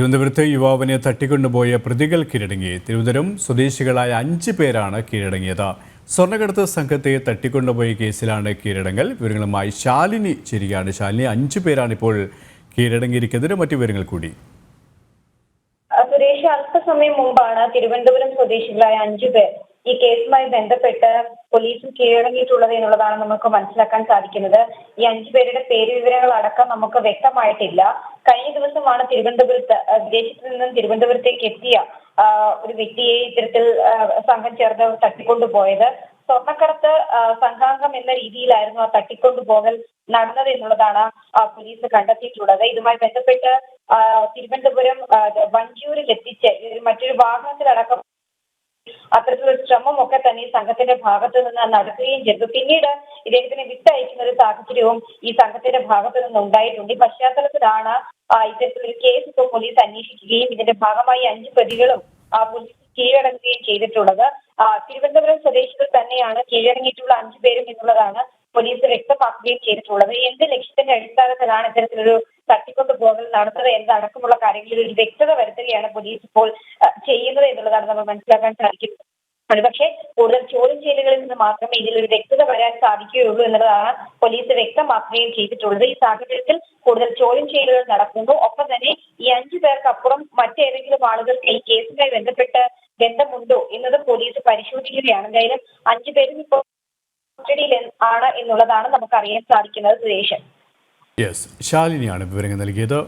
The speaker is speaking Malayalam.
തിരുവനന്തപുരത്ത് യുവാവിനെ തട്ടിക്കൊണ്ടുപോയ പ്രതികൾ കീഴടങ്ങി. തിരുവനന്തപുരം സ്വദേശികളായ അഞ്ച് പേരാണ് കീഴടങ്ങിയത്. സ്വർണക്കടത്ത് സംഘത്തെ തട്ടിക്കൊണ്ടുപോയ കേസിലാണ് കീഴടങ്ങൽ. വിവരങ്ങളുമായി ശാലിനി ചേരുകയാണ്. ശാലിനി അഞ്ച് പേരാണ് ഇപ്പോൾ കീഴടങ്ങിയിരിക്കുന്നത്. മറ്റു വിവരങ്ങൾ കൂടി. സുരേഷ് അല്പസമയം മുമ്പാണ് തിരുവനന്തപുരം സ്വദേശികളായ അഞ്ചു പേർ ഈ കേസുമായി ബന്ധപ്പെട്ട് പോലീസ് കീഴടങ്ങിയിട്ടുള്ളത് എന്നുള്ളതാണ് നമുക്ക് മനസ്സിലാക്കാൻ സാധിക്കുന്നത്. ഈ അഞ്ചു പേരുടെ പേര് വിവരങ്ങൾ അടക്കം നമുക്ക് വ്യക്തമായിട്ടില്ല. കഴിഞ്ഞ ദിവസമാണ് തിരുവനന്തപുരത്ത് വിദേശത്ത് നിന്നും തിരുവനന്തപുരത്തേക്ക് എത്തിയ ഒരു വ്യക്തിയെ ഇത്തരത്തിൽ സംഘം ചേർന്ന് തട്ടിക്കൊണ്ടുപോയത്. സ്വർണക്കടത്ത് സംഘാംഗം എന്ന രീതിയിലായിരുന്നു ആ തട്ടിക്കൊണ്ടുപോകൽ നടന്നത് എന്നുള്ളതാണ് പോലീസ് കണ്ടെത്തിയിട്ടുള്ളത്. ഇതുമായി ബന്ധപ്പെട്ട് തിരുവനന്തപുരം വഞ്ചിയൂരിൽ എത്തിച്ച് മറ്റൊരു വാഹനത്തിലടക്കം അത്തരത്തിലൊരു ശ്രമം ഒക്കെ തന്നെ ഈ സംഘത്തിന്റെ ഭാഗത്ത് നിന്ന് നടക്കുകയും ചെയ്തു. പിന്നീട് ഇദ്ദേഹത്തിനെ വിട്ടയക്കുന്ന ഒരു സാഹചര്യവും ഈ സംഘത്തിന്റെ ഭാഗത്ത് നിന്ന് ഉണ്ടായിട്ടുണ്ട് ഈ പശ്ചാത്തലത്തിലാണ് ഇത്തരത്തിലൊരു കേസ് ഇപ്പോൾ പോലീസ് അന്വേഷിക്കുകയും ഇതിന്റെ ഭാഗമായി അഞ്ച് പ്രതികളും പോലീസ് കീഴടങ്ങുകയും ചെയ്തിട്ടുള്ളത്. തിരുവനന്തപുരം സ്വദേശികൾ തന്നെയാണ് കീഴടങ്ങിയിട്ടുള്ള അഞ്ചു പേരും എന്നുള്ളതാണ് പോലീസ് വ്യക്തമാക്കുകയും ചെയ്തിട്ടുള്ളത്. എന്ത് ലക്ഷ്യത്തിന്റെ അടിസ്ഥാനത്തിലാണ് ഇത്തരത്തിലൊരു തട്ടിക്കൊണ്ടുപോകൽ നടന്നത് എന്തടക്കമുള്ള കാര്യങ്ങളിൽ ഒരു വ്യക്തത വരുത്തുകയാണ് പോലീസ് ഇപ്പോൾ ചെയ്യുന്നത് എന്നുള്ളതാണ് നമ്മൾ മനസ്സിലാക്കാൻ സാധിക്കുന്നത്. ഒരുപക്ഷെ കൂടുതൽ ചോദ്യം ചെയ്യലുകളിൽ നിന്ന് മാത്രമേ ഇതിലൊരു വ്യക്തത വരാൻ സാധിക്കുകയുള്ളൂ എന്നുള്ളതാണ് പോലീസ് വ്യക്തമാക്കുകയും ചെയ്തിട്ടുള്ളത്. ഈ സാഹചര്യത്തിൽ കൂടുതൽ ചോദ്യം ചെയ്യലുകൾ നടക്കുന്നു. ഒപ്പം തന്നെ ഈ അഞ്ചു പേർക്കപ്പുറം മറ്റേതെങ്കിലും ആളുകൾക്ക് ഈ കേസുമായി ബന്ധപ്പെട്ട് ബന്ധമുണ്ടോ എന്നത് പോലീസ് പരിശോധിക്കുകയാണ്. എന്തായാലും അഞ്ചു പേരും ഇപ്പോൾ കസ്റ്റഡിയിൽ ആണ് എന്നുള്ളതാണ് നമുക്ക് അറിയാൻ സാധിക്കുന്നത് സുരേഷ്. യെസ് ശാലിനിയാണ് വിവരങ്ങൾ നൽകിയത്.